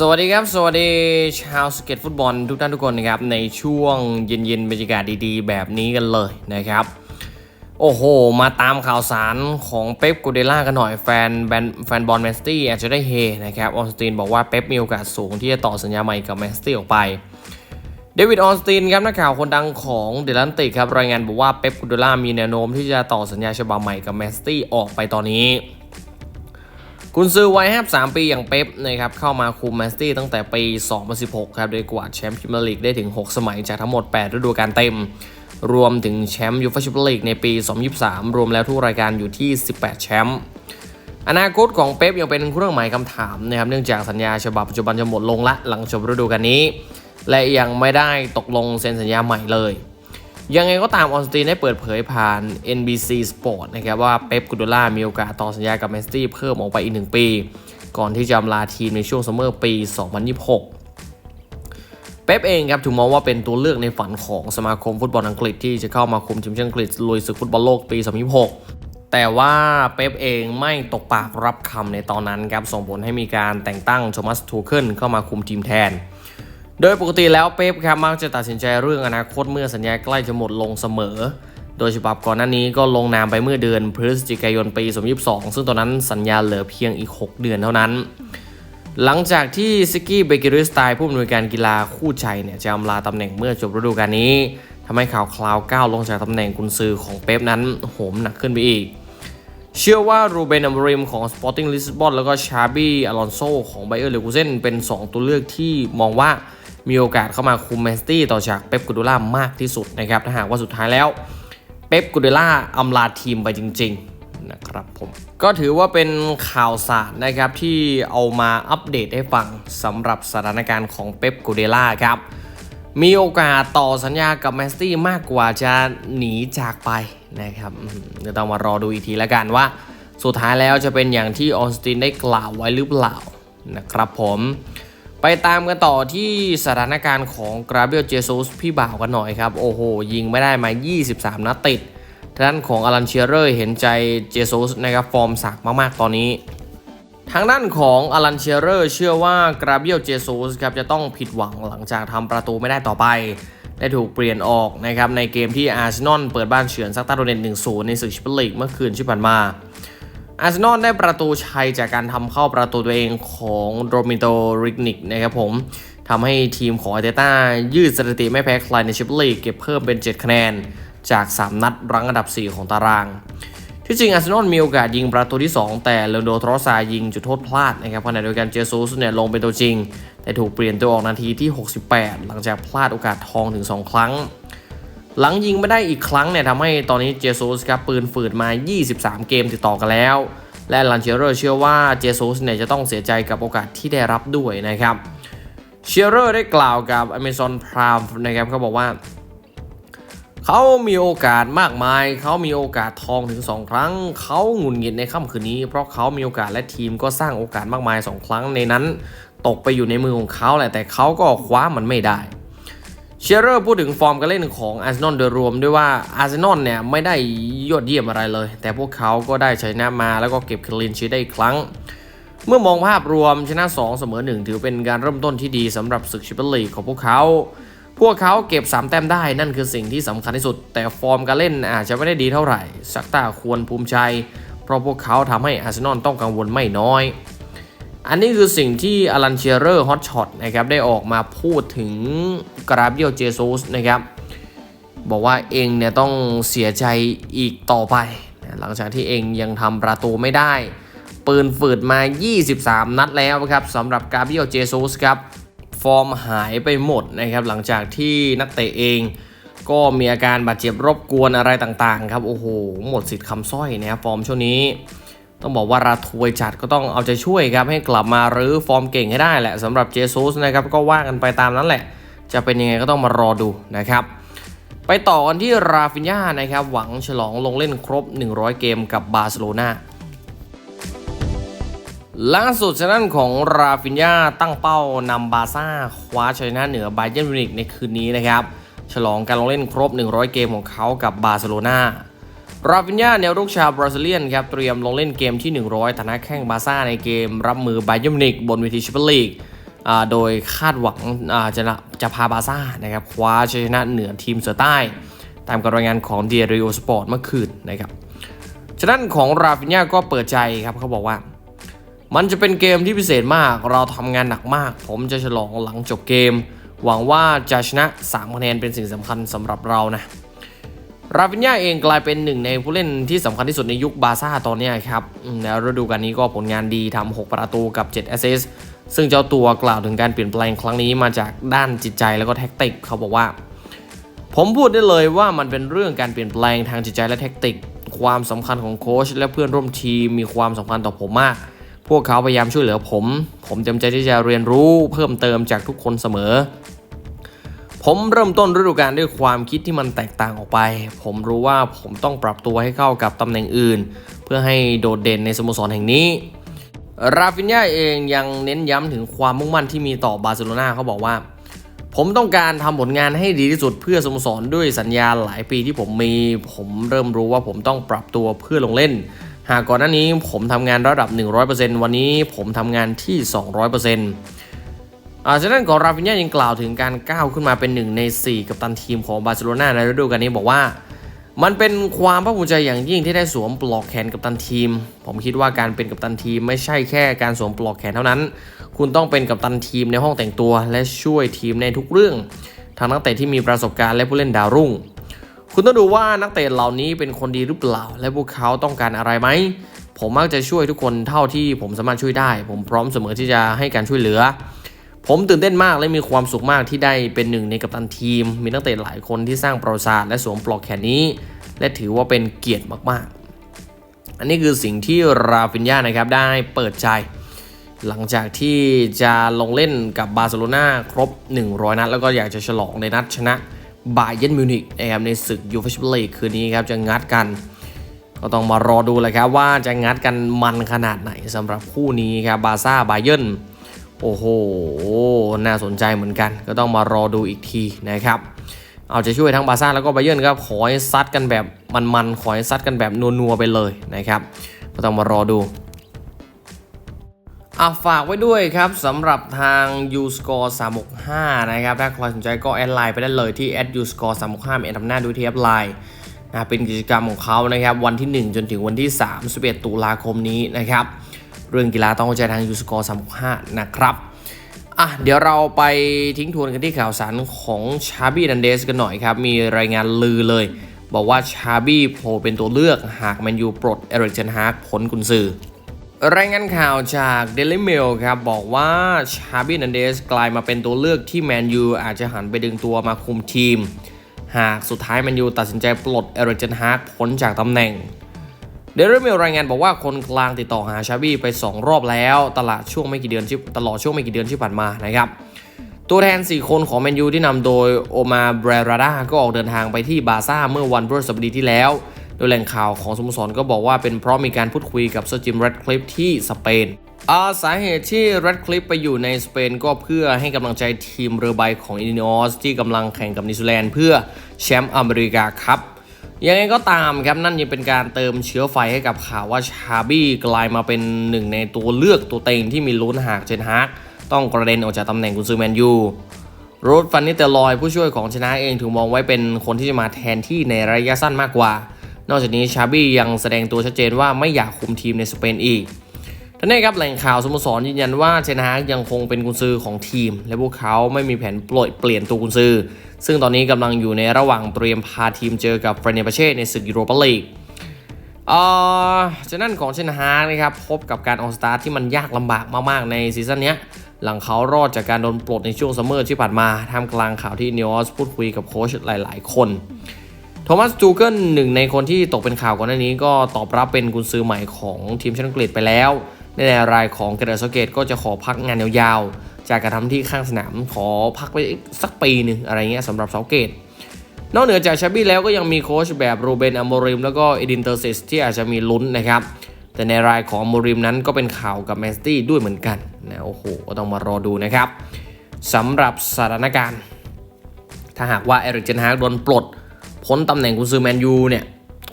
สวัสดีครับ สวัสดีชาวสเก็ตฟุตบอลทุกท่านทุกคนนะครับ ในช่วงเย็นๆบรรยากาศดีๆ แบบนี้กันเลยนะครับ โอ้โห มาตามข่าวสารของเป๊ปกูเดล่ากันหน่อยแฟนแฟนบอลแมนสตี้อาจจะได้เฮนะครับออสตินบอกว่าเป๊ปมีโอกาสสูงที่จะต่อสัญญาใหม่กับแมนสตี้ออกไปเดวิดออสตินครับนักข่าวคนดังของเดลันติครับรายงานบอกว่าเป๊ปกูเดล่ามีแนวโน้มที่จะต่อสัญญาฉบับใหม่กับแมนสตี้ออกไปตอนนี้ คุณซื้อวัย53ปีอย่างเป๊ปนะครับเข้ามาคุมแมนสตี้ตั้งแต่ปี 2016 ครับโดยกวาดแชมป์พรีเมียร์ลีกได้ถึง 6 สมัยจากทั้งหมด 8 ฤดูกาลเต็ม รวมถึงแชมป์ยูฟ่าแชมเปี้ยนลีกในปี 2023 รวมแล้วทุกรายการอยู่ที่ 18 แชมป์อนาคตของเป๊ปยังเป็นเครื่องหมายคำถามนะครับเนื่องจากสัญญาฉบับปัจจุบันจะหมดลงละหลังจบฤดูกาลนี้ และยังไม่ได้ตกลงเซ็นสัญญาใหม่เลย ยังไงก็ตามออสตินได้เปิดเผยผ่าน NBC Sport นะครับว่าเป๊ปกูโดล่ามีโอกาสต่อสัญญากับแมนสตี้เพิ่มออกไปอีก 1 ปี ก่อนที่จะอำลาทีมในช่วงซัมเมอร์ปี 2026 เป๊ปเองครับถูกมองว่าเป็นตัวเลือกในฝันของสมาคมฟุตบอลอังกฤษที่จะเข้ามาคุมทีมชาติอังกฤษลุยศึกฟุตบอลโลกปี 2026แต่ว่าเป๊ปเองไม่ตกปากรับคำในตอนนั้นครับ ส่งผลให้มีการแต่งตั้งโทมัสทูเคิลเข้ามาคุมทีมแทน โดยปกติแล้วเป๊ปครับมักจะตัดสินใจเรื่องอนาคตเมื่อสัญญาใกล้จะหมดลงเสมอ โดยฉบับก่อนหน้านี้ก็ลงนามไปเมื่อเดือนพฤศจิกายนปี 2022 ซึ่งตอนนั้นสัญญาเหลือเพียงอีก 6 เดือนเท่านั้น หลังจากที่ซิกกี้เบเกอริสไตล์ผู้อำนวยการกีฬาคู่ใจเนี่ยจะอำลาตำแหน่งเมื่อจบฤดูกาลนี้ทำให้ข่าวคราวก้าวลงจากตำแหน่งกุนซือของเป๊ปนั้นโหมหนักขึ้นไปอีกเชื่อว่ารูเบนอัมริมของ Sporting Lisbon แล้วก็ชาบี้อลอนโซของไบเออร์เลกูเซนเป็น 2 ตัวเลือกที่มองว่า มีโอกาสเข้ามาคุมแมนสตี้ต่อจากเป๊ปกูโดล่ามากที่สุดนะครับถ้าหากว่าสุดท้ายแล้วเป๊ปกูโดล่าอำลาทีมไปจริงๆนะครับผมก็ถือว่าเป็นข่าวสารนะครับที่เอามาอัปเดตให้ฟังสำหรับสถานการณ์ของเป๊ปกูเดล่าครับมีโอกาสต่อสัญญากับแมนสตี้มากกว่าจะหนีจากไปนะครับเดี๋ยวต้องมารอดูอีกทีแล้วกันว่า สุดท้ายแล้วจะเป็นอย่างที่ออสตินได้กล่าวไว้หรือเปล่านะครับผม ไปตามกันต่อที่สถานการณ์ของกราเบียลเจซูสพี่บ่าวกันหน่อยครับ โอ้โห ยิงไม่ได้มา 23 นัดติดทางด้านของอลันเชียเรอร์เห็นใจเจซูสนะครับฟอร์มสักมาก ๆ ตอนนี้ ทางด้านของอลันเชียเรอร์เชื่อว่ากราเบียลเจซูสครับจะต้องผิดหวังหลังจากทำประตูไม่ได้ต่อไปได้ถูกเปลี่ยนออกนะครับในเกมที่อาร์เซนอลเปิดบ้านเฉือนซักตาโดเนต1-0 ในศึกแชมเปี้ยนลีกเมื่อคืนที่ผ่านมา อาร์เซนอลได้ประตูชัยจากการทำเข้าประตูตัวเองของโรมิโตริกนิกนะครับผมทำให้ทีมของอาร์เตต้ายืดสถิติไม่แพ้ใครในแชมเปี้ยนลีกเก็บเพิ่มเป็น 7 คะแนน จาก 3 นัดรั้งอันดับ 4 ของตาราง ที่จริงอาร์เซนอลมีโอกาสยิงประตูที่ 2 แต่เลโอนโดทรอสซายิงจุดโทษพลาดนะครับขณะเดียวกันเจซูสเนี่ยลงเป็นตัวจริง แต่ถูกเปลี่ยนตัวออกนาทีที่ 68 หลังจากพลาดโอกาสทองถึง 2 ครั้ง หลังยิงไม่ได้อีกครั้งเนี่ยทำให้ตอนนี้เจซูสครับปืนฝืดมา 23 เกมติดต่อกันแล้ว และลันเชอร์เชื่อว่าเจซูสเนี่ยจะต้องเสียใจกับโอกาสที่ได้รับด้วยนะครับเชเรอร์ได้กล่าวกับ Amazon Prime นะครับเขาบอกว่า เขามีโอกาสมากมาย เขามีโอกาสทองถึง 2 ครั้ง เขาหงุนหงิดในค่ำคืนนี้ เพราะเขามีโอกาสและทีมก็สร้างโอกาสมากมาย 2 ครั้งในนั้น ตกไปอยู่ในมือของเขาแหละแต่เขาก็คว้ามันไม่ได้ เชียร์เรอร์พูดถึงฟอร์มการเล่นของอาร์เซนอลโดยรวมด้วยว่าอาร์เซนอลเนี่ยไม่ได้ยอดเยี่ยมอะไรเลย แต่พวกเขาก็ได้ชัยชนะมาแล้วก็เก็บคลีนชีได้อีกครั้ง เมื่อมองภาพรวมชนะ 2 เสมอ 1 ถือเป็นการเริ่มต้นที่ดีสำหรับศึกแชมเปี้ยนลีกของพวกเขา พวกเขาเก็บ 3 แต้มได้นั่นคือสิ่งที่สำคัญที่สุด แต่ฟอร์มการเล่นอาจจะไม่ได้ดีเท่าไหร่ซักตาควรภูมิใจ เพราะพวกเขาทำให้อาร์เซนอลต้องกังวลไม่น้อย อันนี้คือสิ่งที่อลันเชียเรอร์ฮอตช็อตนะครับได้ออกมาพูดถึงกราเบียลเจซูสนะครับบอกว่าเองเนี่ยต้องเสียใจอีกต่อไป หลังจากที่เองยังทำประตูไม่ได้ ปืนฝืดมา 23 นัดแล้วครับสำหรับกาเบียลเจซูสครับฟอร์มหายไปหมดนะครับหลังจากที่นักเตะเองก็มีอาการบาดเจ็บรบกวนอะไรต่างๆครับโอ้โหหมดสิทธิ์คำสร้อยนะครับฟอร์มช่วงนี้ ต้องบอกว่าราทวยจัดก็ต้องเอาใจช่วยครับ ให้กลับมารื้อฟอร์มเก่งให้ได้แหละสำหรับเจซูสนะครับก็ว่ากันไปตามนั้นแหละ จะเป็นยังไงก็ต้องมารอดูนะครับ ไปต่อกันที่ราฟินญานะครับ หวังฉลองลงเล่นครบ 100 เกมกับบาร์เซโลนาล่าสุดชนะของราฟินญาตั้งเป้านำบาซ่าคว้าชัยชนะเหนือไบเยร์นมิวนิกในคืนนี้นะครับ ฉลองการลงเล่นครบ 100 เกมของเขากับบาร์เซโลนา ราฟินญาแนวรุกชาวบราซิเลียนครับเตรียมลงเล่นเกมที่ 100ฐานะแข้งบาร์ซ่าในเกมรับมือไบยร์นมิวนิกบนเวทีแชมเปี้ยนลีกอ่าโดยคาดหวังอ่าจะนะจะพาบาร์ซ่านะครับคว้าชัยชนะเหนือทีมเสือใต้ ตามการรายงานของเดียริโอสปอร์ตเมื่อคืนนะครับฉะนั้นของราฟินญาก็เปิดใจครับเขาบอกว่า มันจะเป็นเกมที่พิเศษมากเราทำงานหนักมาก ผมจะฉลองหลังจบเกม หวังว่าจะชนะ3คะแนนเป็นสิ่งสำคัญสำหรับเรานะ ราฟินญาเองกลายเป็นหนึ่งในผู้เล่นที่สำคัญที่สุดในยุคบาร์ซ่าตอนนี้ครับแล้วฤดูกาลนี้ก็ผลงานดีทำ 6 ประตูกับ 7 แอสซิสต์ซึ่งเจ้าตัวกล่าวถึงการเปลี่ยนแปลงครั้งนี้มาจากด้านจิตใจแล้วก็แท็กติก เขาบอกว่า ผมพูดได้เลยว่ามันเป็นเรื่องการเปลี่ยนแปลงทางจิตใจและแท็กติก ความสำคัญของโค้ชและเพื่อนร่วมทีมมีความสำคัญต่อผมมาก พวกเขาพยายามช่วยเหลือผม ผมเต็มใจที่จะเรียนรู้เพิ่มเติมจากทุกคนเสมอ ผมเริ่มต้นฤดูกาลด้วยความคิดที่มันแตกต่างออกไป ผมรู้ว่าผมต้องปรับตัวให้เข้ากับตำแหน่งอื่น เพื่อให้โดดเด่นในสโมสรแห่งนี้ ราฟินญาเองยังเน้นย้ำถึงความมุ่งมั่นที่มีต่อบาร์เซโลนาเขาบอกว่า ผมต้องการทำผลงานให้ดีที่สุดเพื่อสโมสรด้วยสัญญาหลายปีที่ผมมี ผมเริ่มรู้ว่าผมต้องปรับตัวเพื่อลงเล่น หากก่อนหน้านี้ผมทำงานระดับ 100%วันนี้ผมทำงานที่ 200% อาฉะนั้นของราฟินญายังกล่าวถึงการก้าวขึ้นมาเป็นหนึ่งใน 4 กัปตันทีมของบาร์เซโลนาในฤดูกาลนี้บอกว่า มันเป็นความภาคภูมิใจอย่างยิ่งที่ได้สวมปลอกแขนกัปตันทีม ผมคิดว่าการเป็นกัปตันทีมไม่ใช่แค่การสวมปลอกแขนเท่านั้น คุณต้องเป็นกัปตันทีมในห้องแต่งตัว และช่วยทีมในทุกเรื่องทั้งนักเตะที่มีประสบการณ์และผู้เล่นดาวรุ่ง คุณต้องดูว่านักเตะเหล่านี้เป็นคนดีหรือเปล่า และพวกเขาต้องการอะไรไหมผมมักจะช่วยทุกคนเท่าที่ผมสามารถช่วยได้ ผมพร้อมเสมอที่จะให้การช่วยเหลือ ผมตื่นเต้นมากและมีความสุขมากที่ได้เป็นหนึ่งในกัปตันทีม มีนักเตะหลายคนที่สร้างประวัติศาสตร์และสวมปลอกแขนนี้ และถือว่าเป็นเกียรติมากๆ อันนี้คือสิ่งที่ราฟินญานะครับได้เปิดใจหลังจากที่จะลงเล่นกับบาร์เซโลนาครบ 100 นัด แล้วก็อยากจะฉลองในนัดชนะบาเยนมิวนิกนะครับในศึกยูฟ่าแชมเปี้ยนลีกคืนนี้ครับจะงัดกัน ก็ต้องมารอดูเลยครับว่าจะงัดกันมันขนาดไหนสำหรับคู่นี้ครับบาซ่าบาเยน โอ้โห น่าสนใจเหมือนกัน ก็ต้องมารอดูอีกทีนะครับ เอาจะช่วยทั้งบาซ่าแล้วก็บาเย r n นครับ ขอให้ซัดกันแบบมันๆ ขอให้ซัดกันแบบนัวๆไปเลยนะครับ ก็ต้องมารอดูอะฝากไว้ด้วยครับสำหรับทาง u s c o r e 365 นะครับ ถ้าใครสนใจก็แอดไลน์ไปได้เลยที่ u s c o r e 365มีแอดทำหน้าด้วยที่แอดไลน์นะเป็นกิจกรรมของเขานะครับ วันที่ 1 จนถึงวันที่ 31 ตุลาคมนี้นะครับ เรื่องกีฬาต้องเข้าใจทาง u s c o r e 365นะครับอะเดี๋ยวเราไปทิ้งทวนกันที่ข่าวสารของชาบี้ดันเดสกันหน่อยครับ มีรายงานลือเลย บอกว่าชาบี้โผล่เป็นตัวเลือกหากแมนยูปลดเอริกเจนฮากพ้นกุนซือรายงานข่าวจาก Daily Mail ครับ บอกว่าชาบินันเดสกลายมาเป็นตัวเลือกที่แมนยูอาจจะหันไปดึงตัวมาคุมทีม หากสุดท้ายแมนยูตัดสินใจปลดเอริกเจนฮากพ้นจากตำแหน่ง Daily Mail รายงานบอกว่าคนกลางติดต่อหาชาบี้ไป 2 รอบแล้ว ตลาดช่วงไม่กี่เดือนที่ตลอดช่วงไม่กี่เดือนที่ผ่านมานะครับตัวแทน 4 คนของแมนยูที่นำโดยโอมาเบรราดาก็ออกเดินทางไปที่บาซ่าเมื่อวันพฤหัสบดีที่แล้ว โดยแหล่งข่าวของสโมสรก็บอกว่าเป็นเพราะมีการพูดคุยกับเซอร์จิมแรดคลิฟที่สเปนอาสาเหตุที่แรดคลิฟไปอยู่ในสเปนก็เพื่อให้กำลังใจทีมเรือใบของอินดิออสที่กำลังแข่งกับนิวซีแลนด์เพื่อแชมป์อเมริกาครับ ยังไงก็ตามครับนั่นยังเป็นการเติมเชื้อไฟให้กับข่าวว่าชาบี้กลายมาเป็นหนึ่งในตัวเลือกตัวเต็งที่มีลุ้นหากเจนฮากต้องกระเด็นออกจากตำแหน่งกุนซือแมนยูโรดฟันนิเตลอยผู้ช่วยของชนะเองถูกมองไว้เป็นคนที่จะมาแทนที่ในระยะสั้นมากกว่า นอกจากนี้ชาบี้ยังแสดงตัวชัดเจนว่าไม่อยากคุมทีมในสเปนอีก ท่านนี้ครับแหล่งข่าวสโมสรยืนยันว่าเชนฮากยังคงเป็นกุนซือของทีม และพวกเขาไม่มีแผนปล่อยเปลี่ยนตัวกุนซือ ซึ่งตอนนี้กำลังอยู่ในระหว่างเตรียมพาทีมเจอกับเฟรเนเบเช่ในศึกยูโรปาลีกเอ่อจากนั้นของเชนฮากนะครับพบกับการออกสตาร์ทที่มันยากลำบากมากๆในซีซั่นนี้หลังเขารอดจากการโดนปลดในช่วงซัมเมอร์ที่ผ่านมาท่ามกลางข่าวที่นิวออสพูดคุยกับโค้ชหลาย ๆ คนโทมัสจูเกิลหนึ่งในคนที่ตกเป็นข่าวก่อนหน้านี้ก็ตอบรับเป็นกุนซือใหม่ของทีมชาติอังกฤษไปแล้ว ในรายของเกเรตโซเกตก็จะขอพักงานยาวๆ จากการทำที่ข้างสนามขอพักไปสักปีหนึ่งอะไรเงี้ยสำหรับเซาเกต นอกเหนือจากชาบี้แล้วก็ยังมีโค้ชแบบรูเบนอโมริม แล้วก็เอดินเตอร์ซิสที่อาจจะมีลุ้นนะครับ แต่ในรายของอโมริมนั้นก็เป็นข่าวกับแมนสตี้ด้วยเหมือนกันนะโอ้โหก็ต้องมารอดูนะครับสำหรับสถานการณ์ ถ้าหากว่าเอริกเจนฮากโดนปลดพ้นตำแหน่งกุนซือแมนยูเนี่ย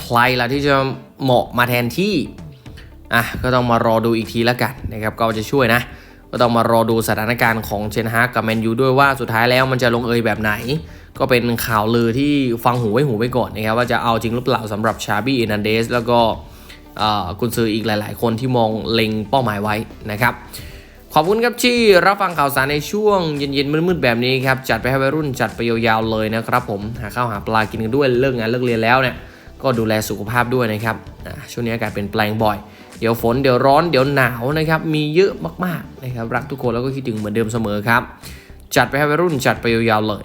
ใครล่ะที่จะเหมาะมาแทนที่ อะก็ต้องมารอดูอีกทีแล้วกันนะครับก็จะช่วยนะ ก็ต้องมารอดูสถานการณ์ของเชนฮากกับแมนยูด้วยว่าสุดท้ายแล้วมันจะลงเอยแบบไหน ก็เป็นข่าวลือที่ฟังหูไว้หูไว้ก่อนนะครับว่าจะเอาจริงหรือเปล่าสำหรับชาบี้เอนันเดสแล้วก็เอ่อกุนซืออีกหลาย ๆ คนที่มองเล็งเป้าหมายไว้นะครับขอบคุณครับที่รับฟังข่าวสารในช่วงเย็นๆมืดๆแบบนี้ครับจัดไปให้วัยรุ่นจัดไปยาวๆเลยนะครับผมหาข้าวหาปลากินกันด้วยเลิกงานเลิกเรียนแล้วเนี่ยก็ดูแลสุขภาพด้วยนะครับช่วงนี้อากาศเป็นแปลงบ่อย เดี๋ยวฝนเดี๋ยวร้อนเดี๋ยวหนาวนะครับมีเยอะมากๆนะครับรักทุกคนแล้วก็คิดถึงเหมือนเดิมเสมอครับ จัดไปให้วัยรุ่นจัดไปยาวๆเลย